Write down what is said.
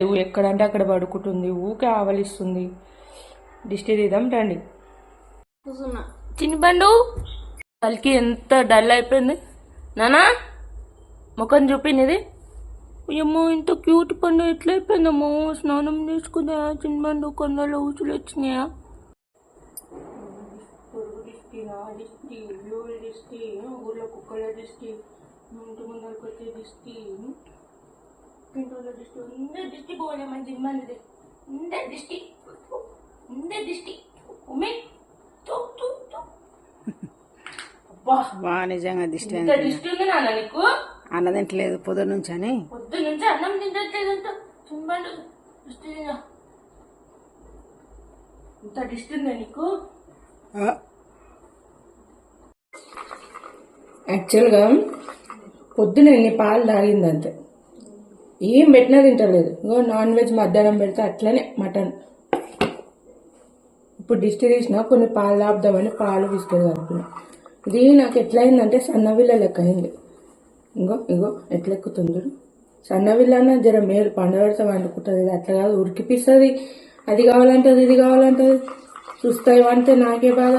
ఎక్కడంటే అక్కడ పడుకుంటుంది ఊకే ఆవలిస్తుంది. దిష్టి తీద్దాం రండి. చిన్ని బండు! వాళ్ళకి ఎంత డల్ అయిపోయింది. నానా ముఖం చూపినది అమ్మో ఇంత క్యూట్ పండు ఎట్లా అయిపోయిందమ్మో స్నానం చేసుకుందా చిన్న బండు? కొండలో ఊచులు వచ్చినాయా? దిష్టి బ్లూల దిష్టి ఊర్లో కుక్కల దిష్టి ఇంటి ముందరకు వచ్చే దిష్టి. ఇంట్లో దిష్టి ఉందే దిష్టి పోలే మన దిష్టి దిష్టి. అబ్బా. బా నిజంగా దిష్టి దిష్టి ఉంది నాన్న నీకు? అన్నదింటలేదు పొద్దు నుంచి అని పొద్దు నుంచి అన్నం తింటట్లేదంట. దిష్టి ఇంత దిష్టి ఉందా నీకు? యాక్చువల్గా పొద్దున ఎన్ని పాలు తాగింది అంతే ఏం పెట్టినా తింటలేదు ఇంకో నాన్ వెజ్ మధ్యాహ్నం పెడితే అట్లనే మటన్. ఇప్పుడు దిష్టి తీసిన కొన్ని పాలు ఆపుదామని పాలు బిస్కెట్ కలుపుకున్నా ఇది నాకు ఎట్లయిందంటే సన్నవిల్ల లెక్క అయింది. ఇంకో ఇగో ఎట్లెక్కుతుంది ఎక్కుతుంది జర మేలు పండబెడితే వండుకుంటుంది ఇది అట్లా కాదు ఉరికిపిస్తుంది. అది కావాలంటది ఇది కావాలంటది. చూస్తాయి అంటే నాకే బాధ.